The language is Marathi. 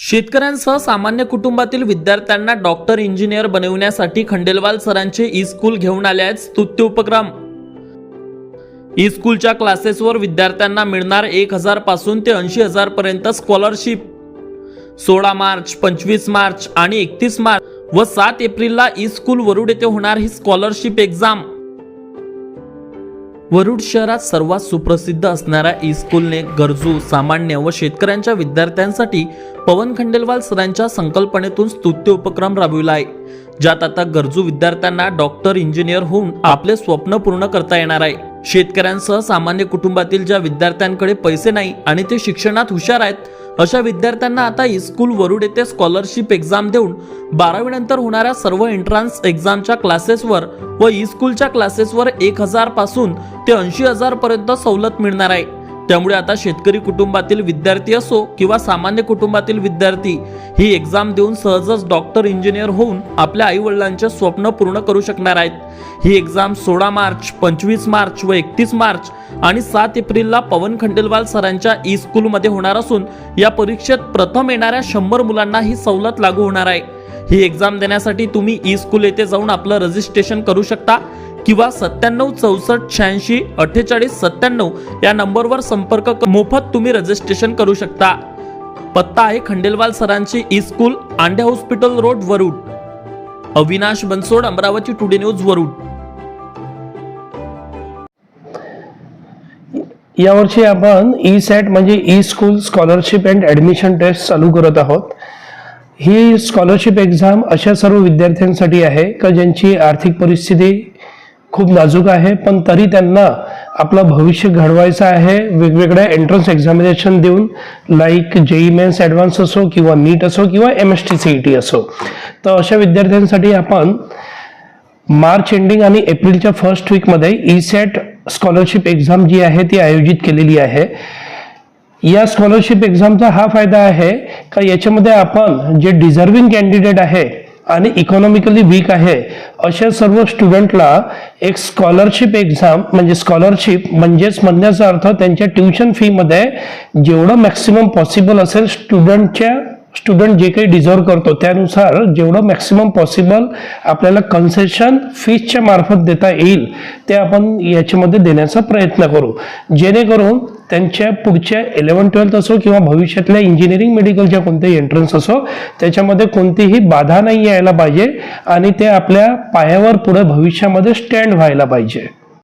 शेतकऱ्यांसह सामान्य कुटुंबातील विद्यार्थ्यांना डॉक्टर इंजिनियर बनवण्यासाठी खंडेलवाल सरांचे ई स्कूल घेऊन आले आहेत स्तुत्य उपक्रम. ई स्कूलच्या क्लासेसवर विद्यार्थ्यांना मिळणार एक हजारपासून ते ऐंशी हजार पर्यंत स्कॉलरशिप. सोळा मार्च पंचवीस मार्च आणि एकतीस मार्च व सात एप्रिलला ई स्कूल वरुड येथे होणार ही स्कॉलरशिप एक्झाम. वरुड शहरात सर्वात सुप्रसिद्ध असणाऱ्या ई स्कूलने गरजू सामान्य व शेतकऱ्यांच्या विद्यार्थ्यांसाठी पवन खंडेलवाल सरांच्या संकल्पनेतून स्तुत्य उपक्रम राबविला आहे ज्यात आता गरजू विद्यार्थ्यांना डॉक्टर इंजिनियर होऊन आपले स्वप्न पूर्ण करता येणार आहे. शेतकऱ्यांसह सामान्य कुटुंबातील ज्या विद्यार्थ्यांकडे पैसे नाही आणि ते शिक्षणात हुशार आहेत अशा विद्यार्थ्यांना आता इस्कूल स्कूल वरुड येथे स्कॉलरशिप एक्झाम देऊन बारावी नंतर होणाऱ्या सर्व एंट्रान्स एक्झामच्या क्लासेसवर व ई स्कूलच्या क्लासेसवर एक हजारपासून ते ऐंशी हजार पर्यंत सवलत मिळणार आहे. त्यामुळे आता शेतकरी कुटुंबातील विद्यार्थी असो किंवा सामान्य कुटुंबातील विद्यार्थी ही एक्झाम देऊन सहजच डॉक्टर इंजिनियर होऊन आपल्या आई वडिलांचे स्वप्न पूर्ण करू शकणार आहेत. ही एक्झाम सोळा मार्च पंचवीस मार्च व एकतीस मार्च आणि सात एप्रिलला पवन खंडेलवाल सरांच्या ई स्कूलमध्ये होणार असून या परीक्षेत प्रथम येणाऱ्या शंभर मुलांना ही सवलत लागू होणार आहे. ही एक्झाम देण्यासाठी तुम्ही ई स्कूल येथे जाऊन आपलं रजिस्ट्रेशन करू शकता. किंवा सत्त्याण्णव चौसष्ट शहाऐंशी अठ्ठेचाळीस सत्त्याण्णव या नंबरवर संपर्क मोफत तुम्ही रजिस्ट्रेशन करू शकता. पत्ता आहे खंडेलवाल सरांची E school आंड्या hospital road Warud. Avinash Bansod Amravati today news Warud. यावर्षी आपण ई सॅट म्हणजे E school scholarship and admission test चालू करत आहोत. ही स्कॉलरशिप एक्झाम अशा सर्व विद्यार्थ्यांसाठी आहे का ज्यांची आर्थिक परिस्थिती खूप नाजूक आहे पण तरी त्यांना आपलं भविष्य घडवायचं आहे. वेगवेगळ्या एंट्रन्स एक्झामिनेशन देऊन लाईक जेई मेन्स ॲडव्हान्स असो किंवा नीट असो किंवा M S T C E T असो. तर अशा विद्यार्थ्यांसाठी आपण मार्च एंडिंग आणि एप्रिलच्या फर्स्ट वीकमध्ये ई सॅट स्कॉलरशिप एक्झाम जी आहे ती आयोजित केलेली आहे. या स्कॉलरशिप एक्झामचा हा फायदा आहे का? याच्यामध्ये आपण जे डिझर्विंग कॅन्डिडेट आहे आणि इकॉनॉमिकली वीक आहे अशा सर्व स्टुडंटला एक स्कॉलरशिप एक्झाम म्हणजे स्कॉलरशिप म्हणजेच म्हणण्याचा अर्थ त्यांच्या ट्युशन फीमध्ये जेवढं मॅक्सिमम पॉसिबल असेल स्टुडंटच्या स्टुडंट जे काही डिझर्व करतो त्यानुसार जेवढं मॅक्सिमम पॉसिबल आपल्याला कन्सेशन फीजच्या मार्फत देता येईल ते आपण याच्यामध्ये देण्याचा प्रयत्न करू. जेणेकरून त्यांच्या पुढच्या इलेवन ट्वेल्थ असो किंवा भविष्यातल्या इंजिनिअरिंग मेडिकलच्या कोणत्याही एंट्रन्स असो त्याच्यामध्ये कोणतीही बाधा नाही यायला पाहिजे आणि ते आपल्या पायावर पुढे भविष्यामध्ये स्टँड व्हायला पाहिजे.